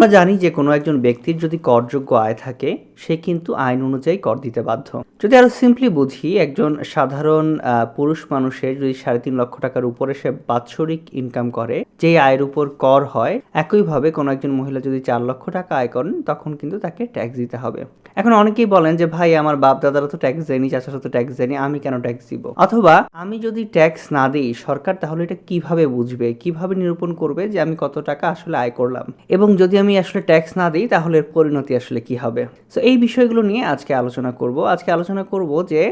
আমরা জানি যে কোনো একজন ব্যক্তির যদি করযোগ্য আয় থাকে সে কিন্তু আইন অনুযায়ী কর দিতে বাধ্য। যদি আরও সিম্পলি বুঝি, একজন সাধারণ পুরুষ মানুষের যদি সাড়ে তিন লক্ষ টাকার উপরে সে বাৎসরিক ইনকাম করে, যেই আয়ের উপর কর হয়, একইভাবে কোনো একজন মহিলা যদি চার লক্ষ টাকা আয় করেন, তখন কিন্তু তাকে ট্যাক্স দিতে হবে। এখন অনেকেই বলেন যে, ভাই, আমার বাপ দাদারা তো ট্যাক্স দেয়নি, চাচারা তো ট্যাক্স দেয়নি, আমি কেন ট্যাক্স দিব? অথবা, আমি যদি ট্যাক্স না দিই, সরকার তাহলে এটা কীভাবে বুঝবে? কীভাবে নিরূপণ করবে যে আমি কত টাকা আসলে আয় করলাম? এবং যদি আমি আসলে ট্যাক্স না দিই, তাহলে এর পরিণতি আসলে কি হবে? তো এই বিষয়গুলো নিয়ে আজকে আলোচনা করব। আজকে আলোচনা করব যে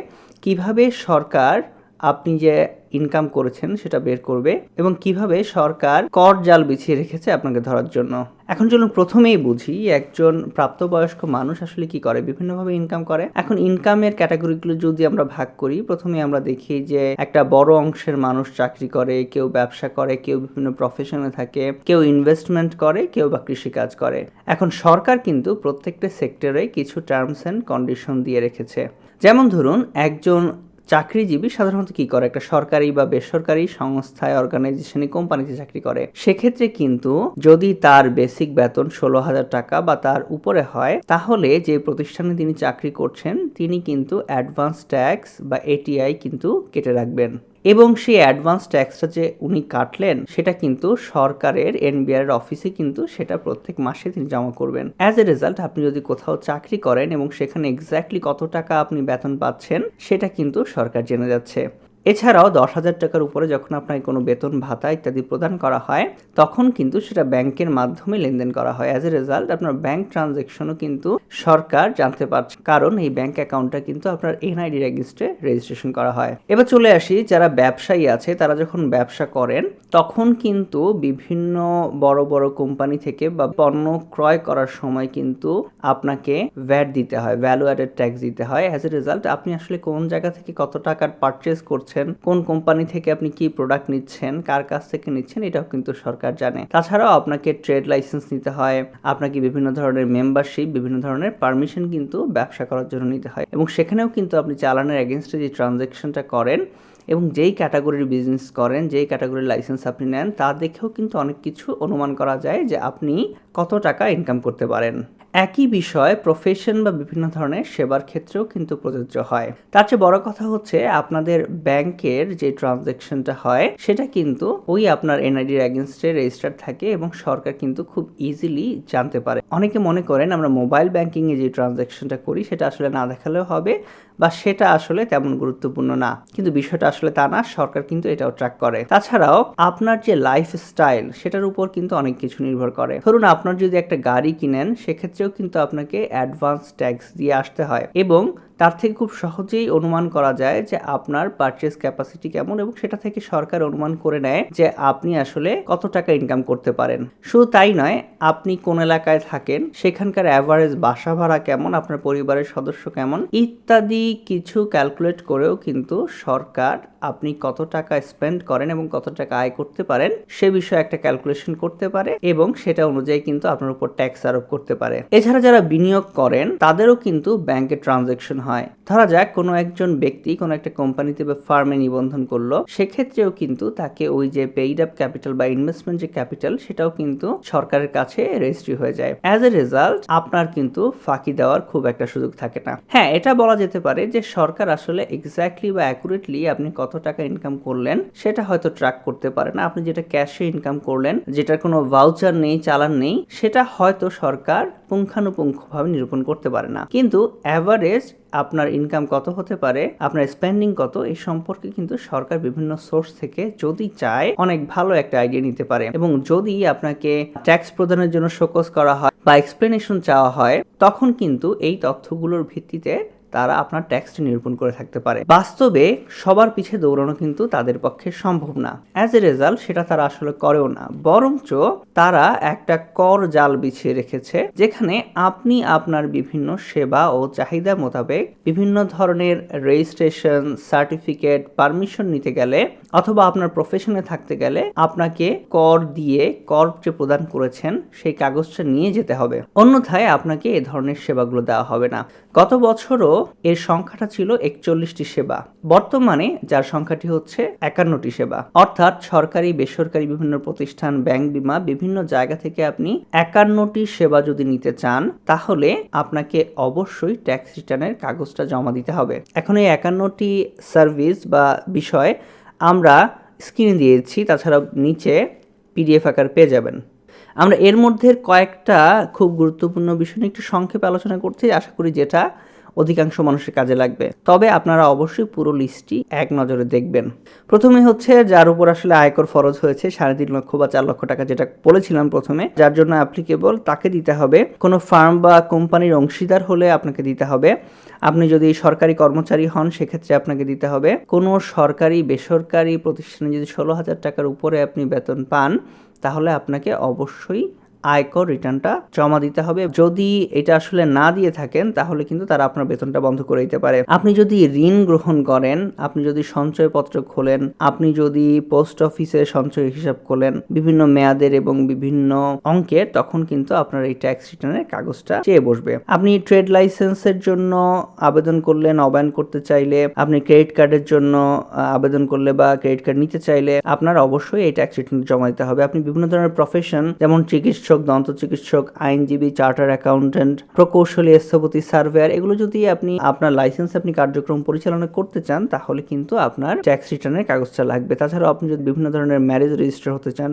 কীভাবে সরকার আপনি যে ইনকাম করেছেন সেটা বের করবে এবং কীভাবে সরকার কর জাল বিছিয়ে রেখেছে আপনাকে ধরার জন্য। এখন চলুন প্রথমেই বুঝি একজন প্রাপ্তবয়স্ক মানুষ আসলে কি করে, বিভিন্নভাবে ইনকাম করে। এখন ইনকামের ক্যাটাগরিগুলো যদি আমরা ভাগ করি, প্রথমে আমরা দেখি যে একটা বড় অংশের মানুষ চাকরি করে, কেউ ব্যবসা করে, কেউ বিভিন্ন প্রফেশনে থাকে, কেউ ইনভেস্টমেন্ট করে, কেউ বা কৃষিকাজ করে। এখন সরকার কিন্তু প্রত্যেকটা সেক্টরে কিছু টার্মস অ্যান্ড কন্ডিশন দিয়ে রেখেছে। যেমন ধরুন, একজন চাকরিজীবী সাধারণত কি করে? একটা সরকারি বা বেসরকারি সংস্থায় অর্গানাইজেশনে কোম্পানিতে চাকরি করে। সেক্ষেত্রে কিন্তু যদি তার বেসিক বেতন ষোলো হাজার টাকা বা তার উপরে হয়, তাহলে যে প্রতিষ্ঠানে তিনি চাকরি করছেন, তিনি কিন্তু অ্যাডভান্স ট্যাক্স বা এটিআই কিন্তু কেটে রাখবেন। এবং সেই অ্যাডভান্স ট্যাক্সটা যে উনি কাটলেন, সেটা কিন্তু সরকারের এনবিআর অফিসে কিন্তু সেটা প্রত্যেক মাসে তিনি জমা করবেন। অ্যাজ এ রেজাল্ট আপনি যদি কোথাও চাকরি করেন এবং সেখানে এক্স্যাক্টলি কত টাকা আপনি বেতন পাচ্ছেন, সেটা কিন্তু সরকার জেনে যাচ্ছে। এছাড়াও দশ হাজার টাকার উপরে যখন আপনাকে কোনো বেতন, ভাতা ইত্যাদি প্রদান করা হয়, তখন কিন্তু সেটা ব্যাংকের মাধ্যমে লেনদেন করা হয়। অ্যাজ এ রেজাল্ট আপনার ব্যাংক ট্রানজেকশনও কিন্তু সরকার জানতে পারছে। কারণ এই ব্যাংক অ্যাকাউন্টটা কিন্তু আপনার এনআইডি রেজিস্ট্রে রেজিস্ট্রেশন করা হয়। এবার চলে আসি, যারা ব্যবসায়ী আছে, তারা যখন ব্যবসা করেন, তখন কিন্তু বিভিন্ন বড় বড় কোম্পানি থেকে বা পণ্য ক্রয় করার সময় কিন্তু আপনাকে ভ্যাট দিতে হয় ভ্যালু অ্যাডেড ট্যাক্স দিতে হয়। অ্যাজ এ রেজাল্ট আপনি আসলে কোন জায়গা থেকে কত টাকার পারচেস করছেন কোন কোম্পানি থেকে আপনি কি প্রোডাক্ট নিচ্ছেন, কার কাছ থেকে নিচ্ছেন, এটাও কিন্তু সরকার জানে। তাছাড়াও আপনাকে ট্রেড লাইসেন্স নিতে হয়, আপনাকে বিভিন্ন ধরনের মেম্বারশিপ বিভিন্ন ধরনের পারমিশন কিন্তু ব্যবসা করার জন্য নিতে হয়। এবং সেখানেও কিন্তু আপনি চালানের এগেনস্টে যে ট্রানজ্যাকশনটা করেন এবং যেই ক্যাটাগরির বিজনেস করেন, যেই ক্যাটাগরির লাইসেন্স আপনি নেন, তা দেখেও কিন্তু অনেক কিছু অনুমান করা যায় যে আপনি কত টাকা ইনকাম করতে পারেন। একই বিষয় প্রফেশন বা বিভিন্ন ধরনের সেবার ক্ষেত্রেও কিন্তু প্রযোজ্য হয়। তার চেয়ে বড় কথা হচ্ছে আপনাদের ব্যাংকের যে ট্রানজ্যাকশনটা হয়, সেটা কিন্তু ওই আপনার এনআইডির এগেনস্টে রেজিস্টার থাকে এবং সরকার কিন্তু খুব ইজিলি জানতে পারে। অনেকে মনে করেন আমরা মোবাইল ব্যাংকিংয়ে যে ট্রানজ্যাকশনটা করি, সেটা আসলে না দেখালেও হবে বা সেটা আসলে তেমন গুরুত্বপূর্ণ না। কিন্তু বিষয়টা আসলে তা না, সরকার কিন্তু এটাও ট্র্যাক করে। তাছাড়াও আপনার যে লাইফ স্টাইল সেটার উপর কিন্তু অনেক কিছু নির্ভর করে। ধরুন আপনার যদি একটা গাড়ি কিনেন সেক্ষেত্রেও কিন্তু আপনাকে অ্যাডভান্স ট্যাক্স দিয়ে আসতে হয় এবং তার থেকে খুব সহজেই অনুমান করা যায় যে আপনার পারচেস ক্যাপাসিটি কেমন এবং সেটা থেকে সরকার অনুমান করে নেয় যে আপনি আসলে কত টাকা ইনকাম করতে পারেন। শুধু তাই নয়, আপনি কোন এলাকায় থাকেন, সেখানকার অ্যাভারেজ বাসা ভাড়া কেমন, আপনার পরিবারের সদস্য কেমন, ইত্যাদি কিছু ক্যালকুলেট করেও কিন্তু সরকার আপনি কত টাকা স্পেন্ড করেন এবং কত টাকা আয় করতে পারেন, সে বিষয়ে একটা ক্যালকুলেশন করতে পারে এবং সেটা অনুযায়ী কিন্তু আপনার উপর ট্যাক্স আরোপ করতে পারে। এছাড়া যারা বিনিয়োগ করেন, তাদেরও কিন্তু ব্যাংকে ট্রানজেকশন হয়। ধরা যাক কোনো একজন ব্যক্তি কোনো একটা কোম্পানিতে বা ফার্মে নিবন্ধন করল, সেক্ষেত্রেও কিন্তু তাকে ওই যে পেইড আপ ক্যাপিটাল বা ইনভেস্টমেন্ট যে ক্যাপিটাল সেটাও কিন্তু সরকারের কাছে রেজিস্ট্রি হয়ে যায়। অ্যাজ এ রেজাল্ট আপনার কিন্তু ফাঁকি দেওয়ার খুব একটা সুযোগ থাকে না। হ্যাঁ এটা বলা যেতে পারে যে সরকার আসলে এক্স্যাক্টলি বা অ্যাকুরেটলি আপনি কত টাকা ইনকাম করলেন, সেটা হয়তো ট্র্যাক করতে পারে না। আপনি যেটা ক্যাশে ইনকাম করলেন, যেটার কোনো ভাউচার নেই, চালান নেই, সেটা হয়তো সরকার পুঙ্খানুপুঙ্খভাবে নিরূপণ করতে পারে না। কিন্তু অ্যাভারেজ আপনার ইনকাম কত হতে পারে, আপনার স্পেন্ডিং কত, এই সম্পর্কে কিন্তু সরকার বিভিন্ন সোর্স থেকে যদি চায় অনেক ভালো একটা আইডিয়া নিতে পারে। এবং যদি আপনাকে ট্যাক্স প্রদানের জন্য শোকস করা হয় বা এক্সপ্লেনেশন চাওয়া হয়, তখন কিন্তু এই তথ্যগুলোর ভিত্তিতে তারা আপনার ট্যাক্সটি নিরূপণ করে থাকতে পারে। বাস্তবে সবার পিছে দৌড়ানো কিন্তু তাদের পক্ষে সম্ভব না। অ্যাজ এ রেজাল্ট সেটা তারা আসলে করেও না। বরঞ্চ তারা একটা কর জাল বিছিয়ে রেখেছে, যেখানে আপনি আপনার বিভিন্ন সেবা ও চাহিদা মোতাবেক বিভিন্ন ধরনের রেজিস্ট্রেশন সার্টিফিকেট পারমিশন নিতে গেলে অথবা আপনার প্রফেশনে থাকতে গেলে আপনাকে কর দিয়ে কর যে প্রদান করেছেন, সেই কাগজটা নিয়ে যেতে হবে। অন্যথায় আপনাকে এ ধরনের সেবাগুলো দেওয়া হবে না। গত বছরও এর সংখ্যাটা ছিল একচল্লিশটি সেবা। বর্তমানে যার সংখ্যাটি হচ্ছে একান্নটি সেবা। অর্থাৎ সরকারি, বেসরকারি বিভিন্ন প্রতিষ্ঠান, ব্যাংক বিমা বিভিন্ন জায়গা থেকে আপনি একান্নটি সেবা যদি নিতে চান, তাহলে আপনাকে অবশ্যই ট্যাক্স রিটার্নের কাগজটা জমা দিতে হবে। এখন এই একান্নটি সার্ভিস বা বিষয় আমরা স্ক্রিনে দিয়েছি তাছাড়া নিচে পিডিএফ আকার পেয়ে যাবেন। আমরা এর মধ্যে কয়েকটা খুব গুরুত্বপূর্ণ বিষয় নিয়ে একটু সংক্ষেপে আলোচনা করছি। আশা করি যেটা অধিকাংশ মানুষের কাজে লাগবে। তবে আপনারা অবশ্যই পুরো লিস্টটি এক নজরে দেখবেন। প্রথমে হচ্ছে, যার উপর আসলে আয়কর ফরজ হয়েছে, সাড়ে তিন লক্ষ বা চার লক্ষ টাকা যেটা বলেছিলাম প্রথমে, যার জন্য অ্যাপ্লিকেবল তাকে দিতে হবে। কোনো ফার্ম বা কোম্পানির অংশীদার হলে আপনাকে দিতে হবে। আপনি যদি সরকারি কর্মচারী হন, সেক্ষেত্রে আপনাকে দিতে হবে। কোনো সরকারি, বেসরকারি প্রতিষ্ঠানে যদি ষোলো হাজার টাকার উপরে আপনি বেতন পান, তাহলে আপনাকে অবশ্যই আয়কর রিটার্নটা জমা দিতে হবে। যদি এটা আসলে না দিয়ে থাকেন, তাহলে কিন্তু তারা আপনার বেতনটা বন্ধ করে দিতে পারে। আপনি যদি ঋণ গ্রহণ করেন, আপনি যদি সঞ্চয়পত্র খোলেন, আপনি যদি পোস্ট অফিসে সঞ্চয় হিসাব খোলেন, বিভিন্ন মেয়াদের এবং বিভিন্ন অঙ্কের, তখন কিন্তু আপনার এই ট্যাক্স রিটার্নের কাগজটা চেয়ে বসবে। আপনি ট্রেড লাইসেন্সের জন্য আবেদন করলে, নবায়ন করতে চাইলে, আপনি ক্রেডিট কার্ডের জন্য আবেদন করলে বা ক্রেডিট কার্ড নিতে চাইলে, আপনার অবশ্যই এই ট্যাক্স রিটার্ন জমা দিতে হবে। আপনি বিভিন্ন ধরনের প্রফেশন যেমন চিকিৎসক দন্ত চিকিৎসক আইনজীবী চার্টার অ্যাকাউন্টেন্ট প্রকৌশলী, স্থপতি, সার্ভেয়ার, এগুলো যদি আপনি, আপনার লাইসেন্স আপনি কার্যক্রম পরিচালনা করতে চান, তাহলে কিন্তু আপনার ট্যাক্স রিটার্নের কাগজটা লাগবে। তাছাড়াও আপনি যদি বিভিন্ন ধরনের ম্যারেজ রেজিস্টার হতে চান,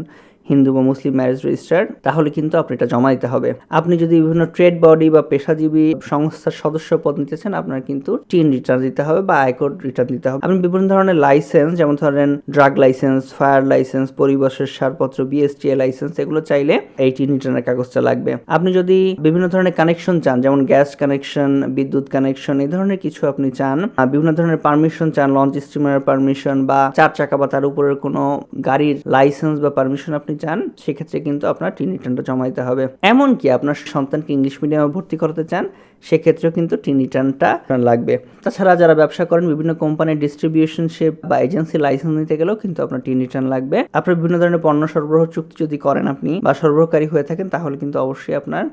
হিন্দু বা মুসলিম ম্যারেজ রেজিস্টার তাহলে কিন্তু আপনি এটা জমা দিতে হবে। আপনি যদি বিভিন্ন ট্রেড বডি বা পেশাজীবী সংস্থার সদস্য পদ নিতে চান, আপনার কিন্তু টিন রিটার্ন দিতে হবে বা আয়কর রিটার্ন দিতে হবে। আপনি বিভিন্ন ধরনের লাইসেন্স যেমন ধরেন ড্রাগ লাইসেন্স ফায়ার লাইসেন্স পরিবেশের সারপত্র বিএসটিএ লাইসেন্স এগুলো চাইলে এই টিন রিটার্নের কাগজটা লাগবে। আপনি যদি বিভিন্ন ধরনের কানেকশন চান, যেমন গ্যাস কানেকশন বিদ্যুৎ কানেকশন এই ধরনের কিছু আপনি চান বিভিন্ন ধরনের পারমিশন চান লঞ্চ স্টিমারের পারমিশন বা চার চাকা বা তার উপরের কোনো গাড়ির লাইসেন্স বা পারমিশন আপনি চান, সেক্ষেত্রে কিন্তু আপনার টিন রিটার্নটা জমা দিতে হবে। এমনকি আপনার সন্তানকে ইংলিশ মিডিয়ামে ভর্তি করতে চান, সেক্ষেত্রেও কিন্তু টিন রিটার্নটা লাগবে। তাছাড়া যারা ব্যবসা করেন, বিভিন্ন কোম্পানির ডিস্ট্রিবিউশনশিপ বা এজেন্সি লাইসেন্স নিতে গেলেও কিন্তু আপনার টিন রিটার্ন লাগবে। আপনার বিভিন্ন ধরনের পণ্য সরবরাহ চুক্তি যদি করেন আপনি বা সরবরাহকারী হয়ে থাকেন, তাহলে কিন্তু অবশ্যই আপনার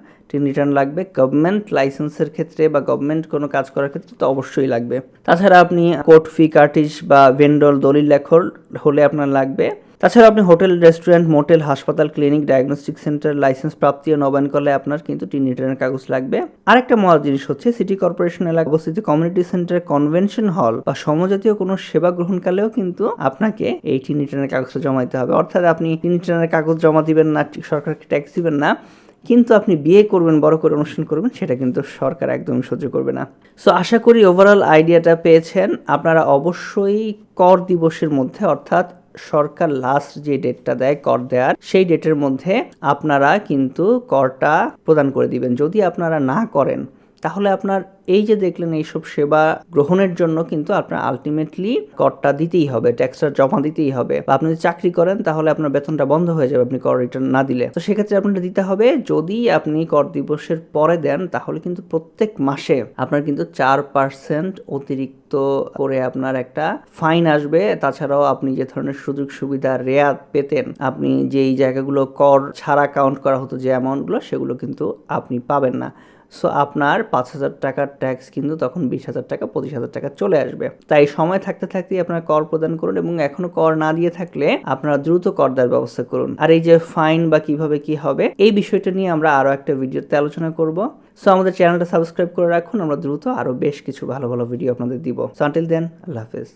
রিটার্ন লাগবে। গভর্নমেন্ট লাইসেন্সের ক্ষেত্রে বা গভর্নমেন্ট কোনো কাজ করার ক্ষেত্রে তো অবশ্যই লাগবে। তাছাড়া আপনি কোর্ট ফি কার্টিস বা ভেন্ডল, দলিল লেখর হলে আপনার লাগবে। তাছাড়া আপনি হোটেল, রেস্টুরেন্ট, মোটেল, হাসপাতাল, ক্লিনিক, ডায়াগনস্টিক সেন্টার, লাইসেন্স প্রাপ্তি ও নবায়ন করলে আপনার কিন্তু টিন রিটার্নের কাগজ লাগবে। আরেকটা মজার জিনিস হচ্ছে, সিটি কর্পোরেশন এলাকা অবস্থিত কমিউনিটি সেন্টার, কনভেনশন হল বা সমজাতীয় কোনো সেবা গ্রহণকালেও কিন্তু আপনাকে এই টিন রিটার্নের কাগজটা জমা দিতে হবে। অর্থাৎ আপনি টিন রিটার্নের কাগজ জমা দিবেন না, সরকারকে ট্যাক্স দিবেন না, কিন্তু আপনি বিয়ে করবেন, বড় করে অনুষ্ঠান করবেন, সেটা কিন্তু সরকার একদমই সহ্য করবে না। সো আশা করি ওভারঅল আইডিয়াটা পেয়েছেন। আপনারা অবশ্যই কর দিবসের মধ্যে, অর্থাৎ সরকার লাস্ট যে ডেটটা দেয়, কর দেওয়ার সেই ডেটের মধ্যে আপনারা কিন্তু করটা প্রদান করে দিবেন। যদি আপনারা না করেন তাহলে আপনার এই যে দেখলেন এইসব সেবা গ্রহণের জন্য কিন্তু আপনার আলটিমেটলি করটা দিতেই হবে ট্যাক্সটা জমা দিতেই হবে। বা আপনি যদি চাকরি করেন তাহলে আপনার বেতনটা বন্ধ হয়ে যাবে, আপনি কর রিটার্ন না দিলে। তো সেক্ষেত্রে আপনার দিতে হবে, যদি আপনি কর দিবসের পরে দেন, তাহলে কিন্তু প্রত্যেক মাসে আপনার কিন্তু চার পার্সেন্ট অতিরিক্ত করে আপনার একটা ফাইন আসবে। তাছাড়াও আপনি যে ধরনের সুযোগ সুবিধা, রেয়াত পেতেন, আপনি যেই জায়গাগুলো কর ছাড়া কাউন্ট করা হতো যে অ্যামাউন্টগুলো সেগুলো কিন্তু আপনি পাবেন না। সো আপনার পাঁচ হাজার টাকার ট্যাক্স কিন্তু তখন বিশ হাজার টাকা, পঁচিশ হাজার টাকা চলে আসবে। তাই সময় থাকতে থাকতেই আপনারা কর প্রদান করুন এবং এখনও কর না দিয়ে থাকলে আপনারা দ্রুত কর দেওয়ার ব্যবস্থা করুন। আর এই যে ফাইন বা কীভাবে কি হবে, এই বিষয়টা নিয়ে আমরা আরও একটা ভিডিওতে আলোচনা করব। সো আমাদের চ্যানেলটা সাবস্ক্রাইব করে রাখুন, আমরা দ্রুত আরও বেশ কিছু ভালো ভালো ভিডিও আপনাদের দিব। সো আনটিল দেন আল্লাহ হাফেজ।